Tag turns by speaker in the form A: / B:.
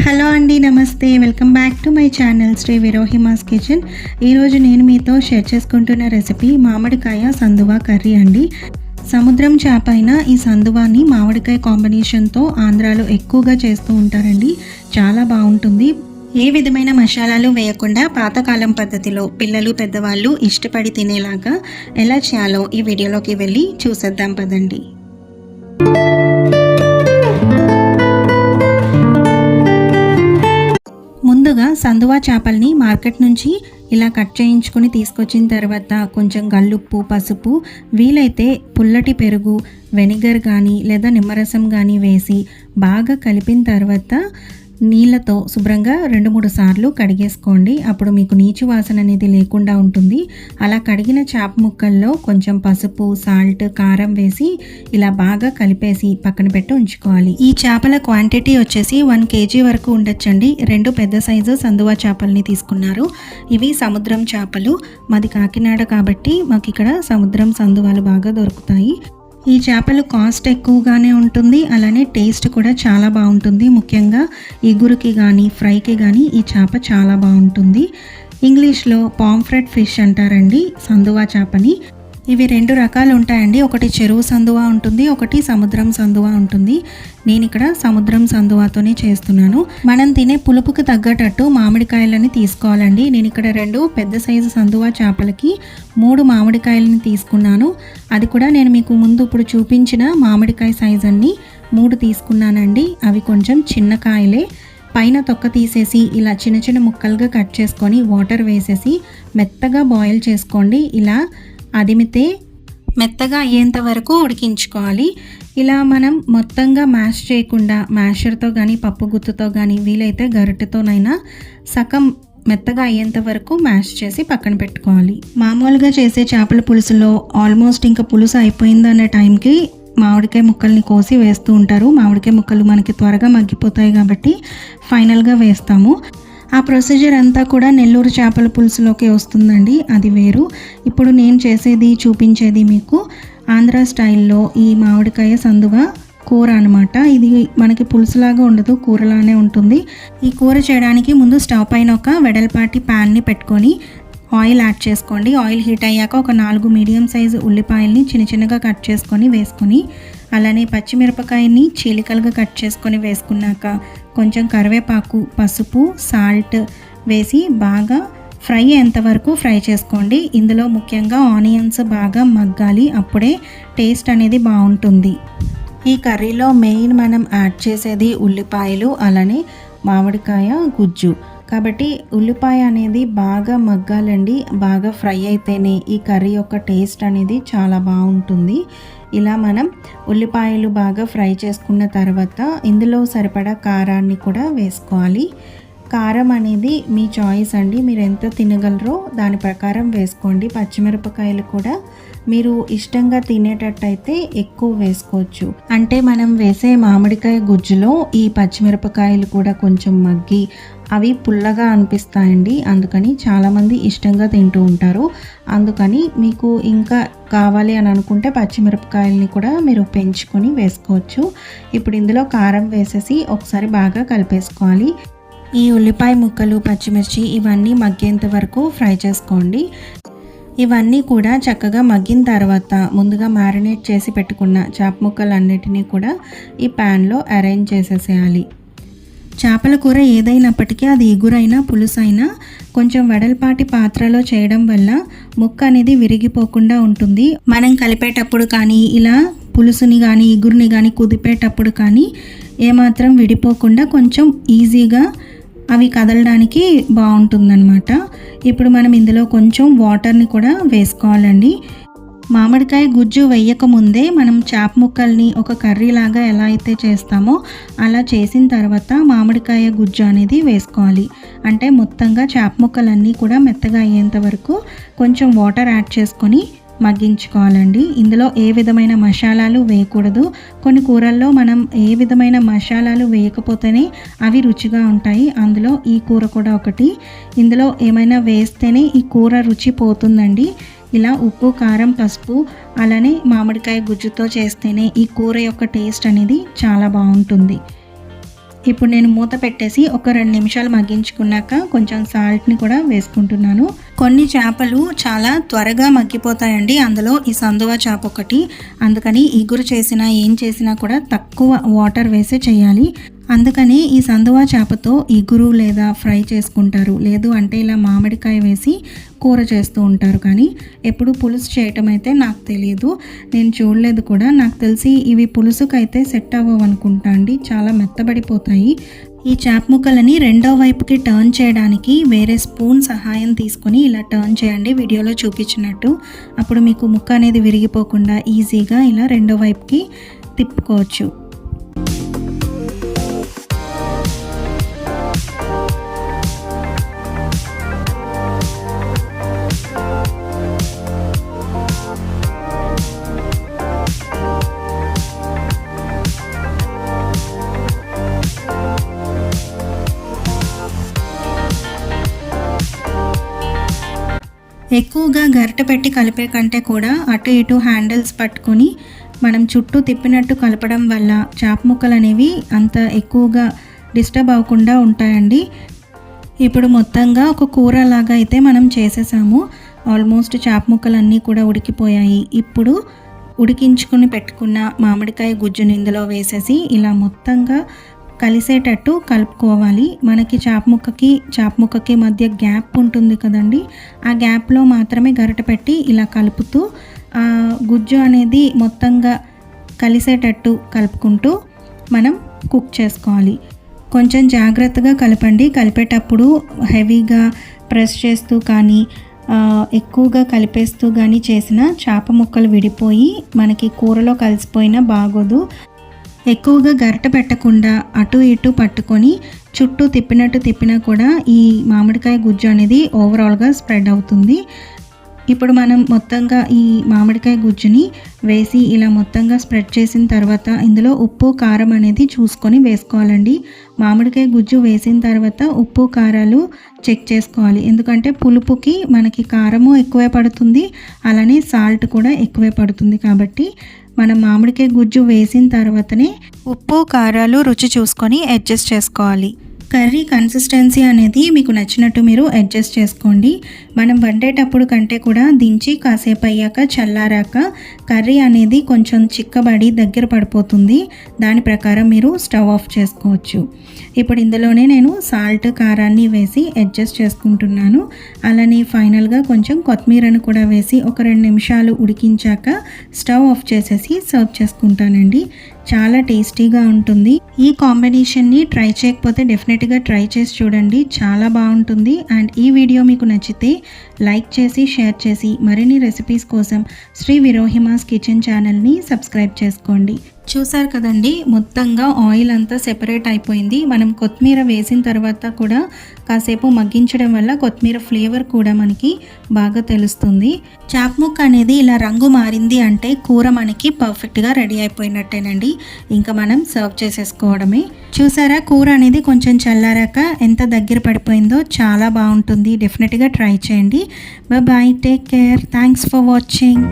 A: Hello అండి నమస్తే. Welcome back to my channel Sri విరోహిమాస్ kitchen. ఈరోజు నేను మీతో షేర్ చేసుకుంటున్న రెసిపీ మామిడికాయ సందువా కర్రీ అండి. సముద్రం చేప అయిన ఈ సందువాని మామిడికాయ కాంబినేషన్తో ఆంధ్రాలో ఎక్కువగా చేస్తూ ఉంటారండి. చాలా బాగుంటుంది. ఏ విధమైన మసాలాలు వేయకుండా పాతకాలం పద్ధతిలో పిల్లలు పెద్దవాళ్ళు ఇష్టపడి తినేలాగా ఎలా చేయాలో ఈ వీడియోలోకి వెళ్ళి చూసేద్దాం పదండి. సందువా చేపల్ని మార్కెట్ నుంచి ఇలా కట్ చేయించుకొని తీసుకొచ్చిన తర్వాత కొంచెం గల్లుప్పు పసుపు వీలైతే పుల్లటి పెరుగు వెనిగర్ కానీ లేదా నిమ్మరసం కానీ వేసి బాగా కలిపిన తర్వాత నీళ్ళతో శుభ్రంగా రెండు మూడు సార్లు కడిగేసుకోండి. అప్పుడు మీకు నీచు వాసన అనేది లేకుండా ఉంటుంది. అలా కడిగిన చేప ముక్కల్లో కొంచెం పసుపు సాల్ట్ కారం వేసి ఇలా బాగా కలిపేసి పక్కన పెట్టి ఉంచుకోవాలి. ఈ చేపల క్వాంటిటీ వచ్చేసి వన్ కేజీ వరకు ఉండొచ్చండి. రెండు పెద్ద సైజు సందువా చేపల్ని తీసుకున్నారు. ఇవి సముద్రం చేపలు. మాది కాకినాడ కాబట్టి మాకు ఇక్కడ సముద్రం సందువాలు బాగా దొరుకుతాయి. ఈ చేపలు కాస్ట్ ఎక్కువగానే ఉంటుంది. అలానే టేస్ట్ కూడా చాలా బాగుంటుంది. ముఖ్యంగా ఇగురుకి కానీ ఫ్రైకి కానీ ఈ చేప చాలా బాగుంటుంది. ఇంగ్లీష్లో పాంఫ్రెట్ ఫిష్ అంటారండి. సందువా చేపని. ఇవి రెండు రకాలు ఉంటాయండి. ఒకటి చెరువు సందువా ఉంటుంది ఒకటి సముద్రం సందువా ఉంటుంది. నేను ఇక్కడ సముద్రం సందువాతోనే చేస్తున్నాను. మనం తినే పులుపుకి తగ్గటట్టు మామిడికాయలని తీసుకోవాలండి. నేను ఇక్కడ రెండు పెద్ద సైజు సందువా చేపలకి మూడు మామిడికాయలని తీసుకున్నాను. అది కూడా నేను మీకు ముందు ఇప్పుడు చూపించిన మామిడికాయ సైజ్ అన్ని మూడు తీసుకున్నానండి. అవి కొంచెం చిన్న కాయలే. పైన తొక్క తీసేసి ఇలా చిన్న చిన్న ముక్కలుగా కట్ చేసుకొని వాటర్ వేసేసి మెత్తగా బాయిల్ చేసుకోండి. ఇలా అదిమితే మెత్తగా అయ్యేంత వరకు ఉడికించుకోవాలి. ఇలా మనం మొత్తంగా మ్యాష్ చేయకుండా మ్యాషర్తో కానీ పప్పు గుత్తుతో కానీ వీలైతే గరిటెతోనైనా సగం మెత్తగా అయ్యేంత వరకు మ్యాష్ చేసి పక్కన పెట్టుకోవాలి. మామూలుగా చేసే చేపల పులుసులో ఆల్మోస్ట్ ఇంకా పులుసు అయిపోయిందనే టైంకి మామిడికాయ ముక్కల్ని కోసి వేస్తూ ఉంటారు. మామిడికాయ ముక్కలు మనకి త్వరగా మగ్గిపోతాయి కాబట్టి ఫైనల్గా వేస్తాము. ఆ ప్రొసీజర్ అంతా కూడా నెల్లూరు చేపల పులుసులోకి వస్తుందండి. అది వేరు. ఇప్పుడు నేను చేసేది చూపించేది మీకు ఆంధ్ర స్టైల్లో ఈ మామిడికాయ సందుగా కూర అనమాట ఇది మనకి పులుసులాగా ఉండదు కూరలానే ఉంటుంది. ఈ కూర చేయడానికి ముందు స్టవ్ పైన ఒక వెడల్పాటి ప్యాన్ని పెట్టుకొని ఆయిల్ యాడ్ చేసుకోండి. ఆయిల్ హీట్ అయ్యాక ఒక నాలుగు మీడియం సైజు ఉల్లిపాయల్ని చిన్న చిన్నగా కట్ చేసుకొని వేసుకొని అలానే పచ్చిమిరపకాయని చీలికలుగా కట్ చేసుకొని వేసుకున్నాక కొంచెం కరివేపాకు పసుపు సాల్ట్ వేసి బాగా ఫ్రై అయ్యేంతవరకు ఫ్రై చేసుకోండి. ఇందులో ముఖ్యంగా ఆనియన్స్ బాగా మగ్గాలి. అప్పుడే టేస్ట్ అనేది బాగుంటుంది. ఈ కర్రీలో మెయిన్ మనం యాడ్ చేసేది ఉల్లిపాయలు అలానే మామిడికాయ గుజ్జు. కాబట్టి ఉల్లిపాయ అనేది బాగా మగ్గాలండి బాగా ఫ్రై అయితేనే ఈ కర్రీ యొక్క టేస్ట్ అనేది చాలా బాగుంటుంది. ఇలా మనం ఉల్లిపాయలు బాగా ఫ్రై చేసుకున్న తర్వాత ఇందులో సరిపడా కారాన్ని కూడా వేసుకోవాలి. కారం అనేది మీ చాయిస్ అండి. మీరు ఎంత తినగలరో దాని ప్రకారం వేసుకోండి. పచ్చిమిరపకాయలు కూడా మీరు ఇష్టంగా తినేటట్టయితే ఎక్కువ వేసుకోవచ్చు. అంటే మనం వేసే మామిడికాయ గుజ్జులో ఈ పచ్చిమిరపకాయలు కూడా కొంచెం మగ్గి అవి పుల్లగా అనిపిస్తాయండి. అందుకని చాలామంది ఇష్టంగా తింటూ ఉంటారు. అందుకని మీకు ఇంకా కావాలి అని అనుకుంటే పచ్చిమిరపకాయలని కూడా మీరు పెంచుకొని వేసుకోవచ్చు. ఇప్పుడు ఇందులో కారం వేసేసి ఒకసారి బాగా కలిపేసుకోవాలి. ఈ ఉల్లిపాయ ముక్కలు పచ్చిమిర్చి ఇవన్నీ మగ్గేంత వరకు ఫ్రై చేసుకోండి. ఇవన్నీ కూడా చక్కగా మగ్గిన తర్వాత ముందుగా మ్యారినేట్ చేసి పెట్టుకున్న చేప ముక్కలన్నిటినీ కూడా ఈ ప్యాన్లో అరేంజ్ చేసేసేయాలి. చేపల కూర ఏదైనప్పటికీ అది ఎగురైనా పులుసైనా కొంచెం వెడల్పాటి పాత్రలో చేయడం వల్ల ముక్క అనేది విరిగిపోకుండా ఉంటుంది. మనం కలిపేటప్పుడు కానీ ఇలా పులుసుని కానీ ఇగురుని కానీ కుదిపేటప్పుడు కానీ ఏమాత్రం విడిపోకుండా కొంచెం ఈజీగా అవి కదలడానికి బాగుంటుందన్నమాట. ఇప్పుడు మనం ఇందులో కొంచెం వాటర్ని కూడా వేసుకోవాలండి. మామిడికాయ గుజ్జు వేయక ముందే మనం చేప ముక్కల్ని ఒక కర్రీ లాగా ఎలా అయితే చేస్తామో అలా చేసిన తర్వాత మామిడికాయ గుజ్జు అనేది వేసుకోవాలి. అంటే మొత్తంగా చేప ముక్కలన్నీ కూడా మెత్తగా అయ్యేంత వరకు కొంచెం వాటర్ యాడ్ చేసుకొని మగ్గించుకోవాలండి. ఇందులో ఏ విధమైన మసాలాలు వేయకూడదు. కొన్ని కూరల్లో మనం ఏ విధమైన మసాలాలు వేయకపోతేనే అవి రుచిగా ఉంటాయి. అందులో ఈ కూర కూడా ఒకటి. ఇందులో ఏమైనా వేస్తేనే ఈ కూర రుచి పోతుందండి. ఇలా ఉప్పు కారం పసుపు అలానే మామిడికాయ గుజ్జుతో చేస్తేనే ఈ కూర యొక్క టేస్ట్ అనేది చాలా బాగుంటుంది. ఇప్పుడు నేను మూత పెట్టేసి ఒక రెండు నిమిషాలు మగ్గించుకున్నాక కొంచెం సాల్ట్ని కూడా వేసుకుంటున్నాను. కొన్ని చేపలు చాలా త్వరగా మగ్గిపోతాయండి. అందులో ఈ సందువ చేప ఒకటి. అందుకని ఇగురు చేసినా ఏం చేసినా కూడా తక్కువ వాటర్ వేసే చేయాలి. అందుకని ఈ సందువా చేపతో ఇగురు లేదా ఫ్రై చేసుకుంటారు. లేదు అంటే ఇలా మామిడికాయ వేసి కూర చేస్తూ ఉంటారు. కానీ ఎప్పుడు పులుసు చేయటం అయితే నాకు తెలియదు నేను చూడలేదు కూడా. నాకు తెలిసి ఇవి పులుసుకైతే సెట్ అవ్వవు అనుకుంటా అండి. చాలా మెత్తబడిపోతాయి. ఈ చేప ముక్కలని రెండో వైపుకి టర్న్ చేయడానికి వేరే స్పూన్ సహాయం తీసుకొని ఇలా టర్న్ చేయండి. వీడియోలో చూపించినట్టు. అప్పుడు మీకు ముక్క అనేది విరిగిపోకుండా ఈజీగా ఇలా రెండో వైపుకి తిప్పుకోవచ్చు. ఎక్కువగా గరిట పెట్టి కలిపే కంటే కూడా అటు ఇటు హ్యాండిల్స్ పట్టుకొని మనం చుట్టూ తిప్పినట్టు కలపడం వల్ల చేప ముక్కలు అనేవి అంత ఎక్కువగా డిస్టర్బ్ అవ్వకుండా ఉంటాయండి. ఇప్పుడు మొత్తంగా ఒక కూర లాగా అయితే మనం చేసేసాము. ఆల్మోస్ట్ చేప ముక్కలన్నీ కూడా ఉడికిపోయాయి. ఇప్పుడు ఉడికించుకుని పెట్టుకున్న మామిడికాయ గుజ్జుని ఇందులో వేసేసి ఇలా మొత్తంగా కలిసేటట్టు కలుపుకోవాలి. మనకి చాప ముక్కకి చాప ముక్కకి మధ్య గ్యాప్ ఉంటుంది కదండి. ఆ గ్యాప్లో మాత్రమే గరిట పెట్టి ఇలా కలుపుతూ ఆ గుజ్జు అనేది మొత్తంగా కలిసేటట్టు కలుపుకుంటూ మనం కుక్ చేసుకోవాలి. కొంచెం జాగ్రత్తగా కలపండి. కలిపేటప్పుడు హెవీగా ప్రెస్ చేస్తూ కానీ ఎక్కువగా కలిపేస్తూ కానీ చేసిన చేప ముక్కలు విడిపోయి మనకి కూరలో కలిసిపోయినా బాగోదు. ఎక్కువగా గరిట పెట్టకుండా అటు ఇటు పట్టుకొని చుట్టూ తిప్పినట్టు తిప్పినా కూడా ఈ మామిడికాయ గుజ్జు అనేది ఓవరాల్గా స్ప్రెడ్ అవుతుంది. ఇప్పుడు మనం మొత్తంగా ఈ మామిడికాయ గుజ్జుని వేసి ఇలా మొత్తంగా స్ప్రెడ్ చేసిన తర్వాత ఇందులో ఉప్పు కారం అనేది చూసుకొని వేసుకోవాలండి. మామిడికాయ గుజ్జు వేసిన తర్వాత ఉప్పు కారాలు చెక్ చేసుకోవాలి. ఎందుకంటే పులుపుకి మనకి కారము ఎక్కువే పడుతుంది అలానే సాల్ట్ కూడా ఎక్కువే పడుతుంది కాబట్టి మనం మామిడికాయ గుజ్జు వేసిన తర్వాతనే ఉప్పు కారాలు రుచి చూసుకొని అడ్జస్ట్ చేసుకోవాలి. కర్రీ కన్సిస్టెన్సీ అనేది మీకు నచ్చినట్టు మీరు అడ్జస్ట్ చేసుకోండి. మనం వండేటప్పుడు కంటే కూడా దించి కాసేపు అయ్యాక చల్లారాక కర్రీ అనేది కొంచెం చిక్కబడి దగ్గర పడిపోతుంది. దాని ప్రకారం మీరు స్టవ్ ఆఫ్ చేసుకోవచ్చు. ఇప్పుడు ఇందులోనే నేను సాల్ట్ కారాన్ని వేసి అడ్జస్ట్ చేసుకుంటున్నాను. అలానే ఫైనల్గా కొంచెం కొత్తిమీరను కూడా వేసి ఒక రెండు నిమిషాలు ఉడికించాక స్టవ్ ఆఫ్ చేసేసి సర్వ్ చేసుకుంటానండి. చాలా టేస్టీగా ఉంటుంది. ఈ కాంబినేషన్ని ట్రై చేయకపోతే డెఫినెట్గా ట్రై చేసి చూడండి. చాలా బాగుంటుంది. అండ్ ఈ వీడియో మీకు నచ్చితే లైక్ చేసి షేర్ చేసి మరిన్ని రెసిపీస్ కోసం శ్రీ విరోహిమాస్ కిచెన్ ఛానల్ని సబ్స్క్రైబ్ చేసుకోండి. చూసారు కదండి మొత్తంగా ఆయిల్ అంతా సెపరేట్ అయిపోయింది. మనం కొత్తిమీర వేసిన తర్వాత కూడా కాసేపు మగ్గించడం వల్ల కొత్తిమీర ఫ్లేవర్ కూడా మనకి బాగా తెలుస్తుంది. చాప్ ముక్క అనేది ఇలా రంగు మారింది అంటే కూర మనకి పర్ఫెక్ట్గా రెడీ అయిపోయినట్టేనండి. ఇంకా మనం సర్వ్ చేసేసుకోవడమే. చూసారా కూర అనేది కొంచెం చల్లారాక ఎంత దగ్గర పడిపోయిందో చాలా బాగుంటుంది. డెఫినెట్గా ట్రై చేయండి. Bye take care thanks for watching